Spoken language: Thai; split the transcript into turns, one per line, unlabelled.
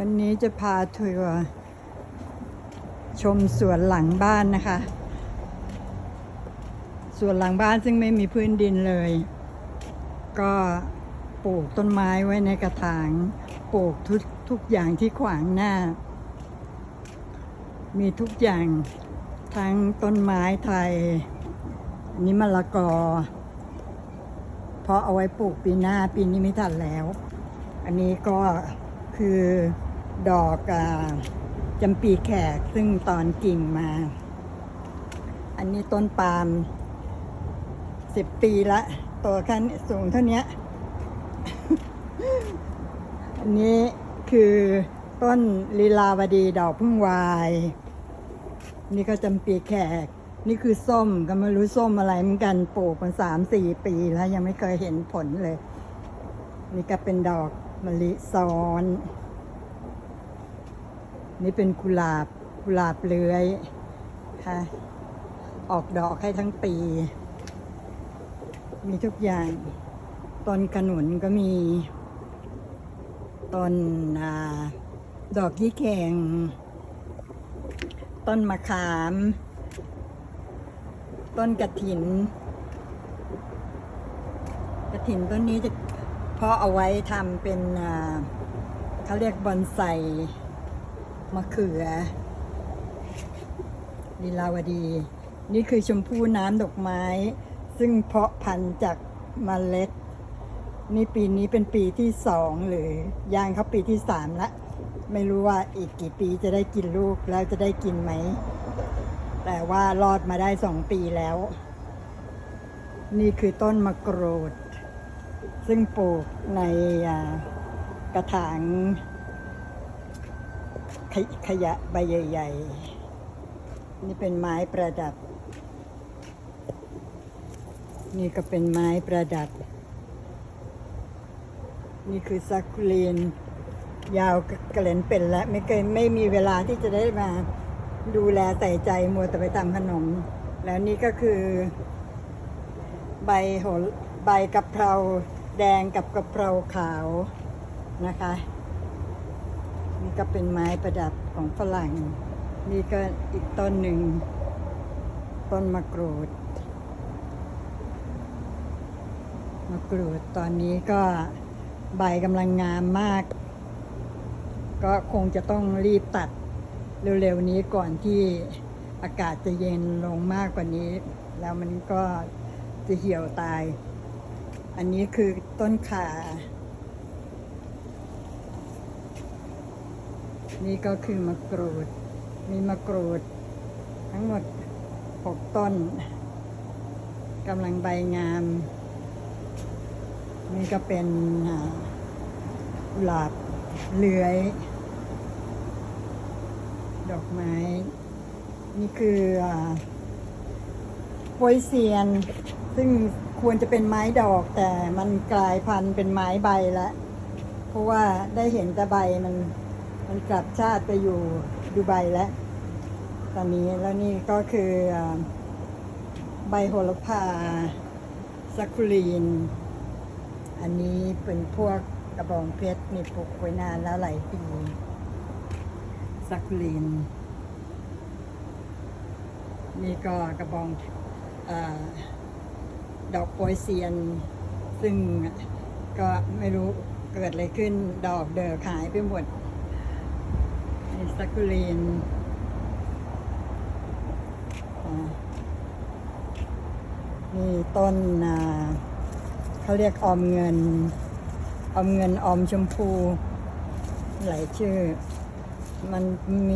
วันนี้จะพาทัวร์ชมสวนหลังบ้านนะคะ สวนหลังบ้านซึ่งไม่มีพื้นดินเลย ก็ปลูกต้นไม้ไว้ในกระถาง ปลูกทุกทุกอย่างที่ขวางหน้า มีทุกอย่างทั้งต้นไม้ไทยนนี้มะละกอ เพราะเอาไว้ปลูกปีหน้าปีนี้ไม่ทันแล้ว อันนี้ก็คือ ดอกจำปีแขกซึ่งตอนกิ่งมา อันนี้ต้นปาล์มสิบปีละตัวขั้นสูงเท่านี้ อันนี้คือต้นลีลาวดีดอกพึ่งวาย นี่ก็จำปีแขก นี่คือส้มก็ไม่รู้ส้มอะไรเหมือนกันปลูกมาสามสี่ปีแล้วยังไม่เคยเห็นผลเลย นี่ก็เป็นดอกมะลิซ้อน นี่เป็นกุหลาบกุหลาบเลื้อยค่ะออกดอกให้ทั้งปี มีทุกอย่างต้นขนุนก็มีต้นอดอกยี่แข็งต้นมะขาม ต้นกระถิน กระถินต้นนี้จะเพาะเอาไว้ทำเป็นเขาเรียกบอนไซ มะเขือลีลาวดี นี่คือชมพู่น้ำดอกไม้ ซึ่งเพาะพันธุ์จากเมล็ด นี่ปีนี้เป็นปีที่สองหรือย่างเขาปีที่สามละ ไม่รู้ว่าอีกกี่ปีจะได้กินลูกแล้วจะได้กินไหม แต่ว่ารอดมาได้สองปีแล้ว นี่คือต้นมะกรูด ซึ่งปลูกในกระถาง ขยะใบใหญ่ ๆ นี่เป็นไม้ประดับ นี่ก็เป็นไม้ประดับ นี่คือซักคูลีน ยาวกระเหลนเป็นแล้วไม่เคยไม่มีเวลาที่จะได้มาดูแลใส่ใจมัวแต่ไปทำขนม แล้วนี่ก็คือ ใบโหใบกะเพราแดงกับกะเพราขาวนะคะ ก็เป็นไม้ประดับของฝรั่ง นี่ก็อีกต้นหนึ่ง ต้นมะกรูด มะกรูดตอนนี้ก็ใบกำลังงามมาก ก็คงจะต้องรีบตัดเร็วๆนี้ก่อนที่อากาศจะเย็นลงมากกว่านี้ แล้วมันก็จะเหี่ยวตาย อันนี้คือต้นข่า นี่ก็คือมะกรูด มีมะกรูด ทั้งหมดหกต้นกำลังใบงาม นี่ก็เป็นกุหลาบเลื้อย ดอกไม้ นี่คืออาโปยเซียน ซึ่งควรจะเป็นไม้ดอกแต่มันกลายพันธุ์เป็นไม้ใบแล้ว เพราะว่าได้เห็นแต่ใบมัน มันกลับชาติไปอยู่ดูใบแล้ว ตอนนี้แล้วนี่ก็คือใบโหระพาซักคูลีน อันนี้เป็นพวกกระบองเพชรนี่ปลูกไว้นานแล้วหลายปีซักคูลีน นี่ก็กระบองอดอกโปยเซียน ซึ่งก็ไม่รู้เกิดอะไรขึ้นดอกเดอขายไปหมด นี่ซักคูลีนมีต้นเขาเรียกออมเงิน ออมเงินออมชมพู หลายชื่อ มันมี